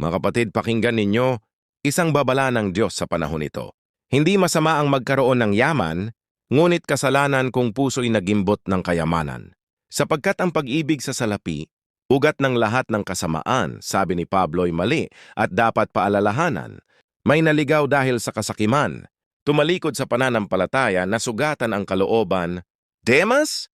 Mga kapatid, pakinggan ninyo, isang babala ng Diyos sa panahon ito. Hindi masama ang magkaroon ng yaman, ngunit kasalanan kung puso'y nagimbot ng kayamanan. Sapagkat ang pag-ibig sa salapi, ugat ng lahat ng kasamaan, sabi ni Pablo'y mali at dapat paalalahanan. May naligaw dahil sa kasakiman, tumalikod sa pananampalataya na sugatan ang kalooban, Demas?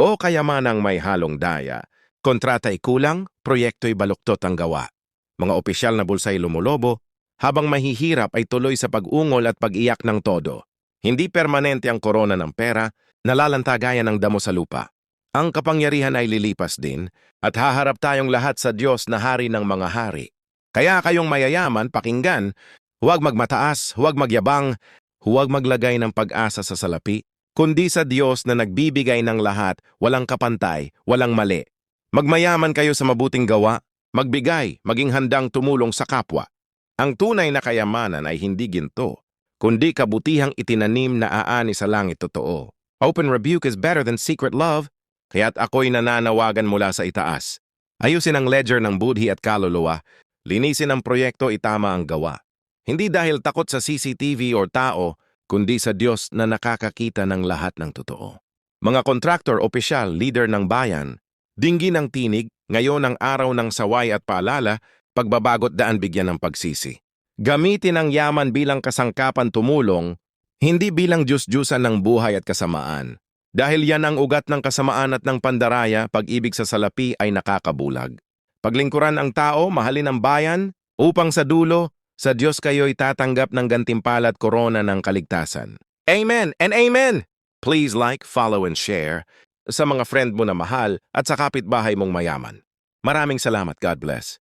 O kayamanang may halong daya, kontrata'y kulang, proyekto'y baluktot ang gawa. Mga opisyal na bulsa'y lumulobo, habang mahihirap ay tuloy sa pag-ungol at pag-iyak ng todo. Hindi permanente ang korona ng pera, nalalanta gaya ng damo sa lupa. Ang kapangyarihan ay lilipas din, at haharap tayong lahat sa Diyos na hari ng mga hari. Kaya kayong mayayaman, pakinggan, huwag magmataas, huwag magyabang, huwag maglagay ng pag-asa sa salapi, kundi sa Diyos na nagbibigay ng lahat, walang kapantay, walang mali. Magmayaman kayo sa mabuting gawa, magbigay, maging handang tumulong sa kapwa. Ang tunay na kayamanan ay hindi ginto, kundi kabutihang itinanim na aani sa langit totoo. Open rebuke is better than secret love, kaya't ako'y nananawagan mula sa itaas. Ayusin ang ledger ng budhi at kaluluwa, linisin ang proyekto itama ang gawa. Hindi dahil takot sa CCTV o tao, kundi sa Diyos na nakakakita ng lahat ng totoo. Mga kontraktor, opisyal, leader ng bayan, dinggin ng tinig, ngayon ang araw ng saway at paalala, pagbabagot daan bigyan ng pagsisi. Gamitin ang yaman bilang kasangkapan tumulong, hindi bilang Diyos-Diyusan ng buhay at kasamaan. Dahil yan ang ugat ng kasamaan at ng pandaraya, pag-ibig sa salapi ay nakakabulag. Paglingkuran ang tao, mahalin ang bayan, upang sa dulo, sa Diyos kayo'y tatanggap ng gantimpala at korona ng kaligtasan. Amen and amen! Please like, follow, and share sa mga friend mo na mahal at sa kapitbahay mong mayaman. Maraming salamat. God bless.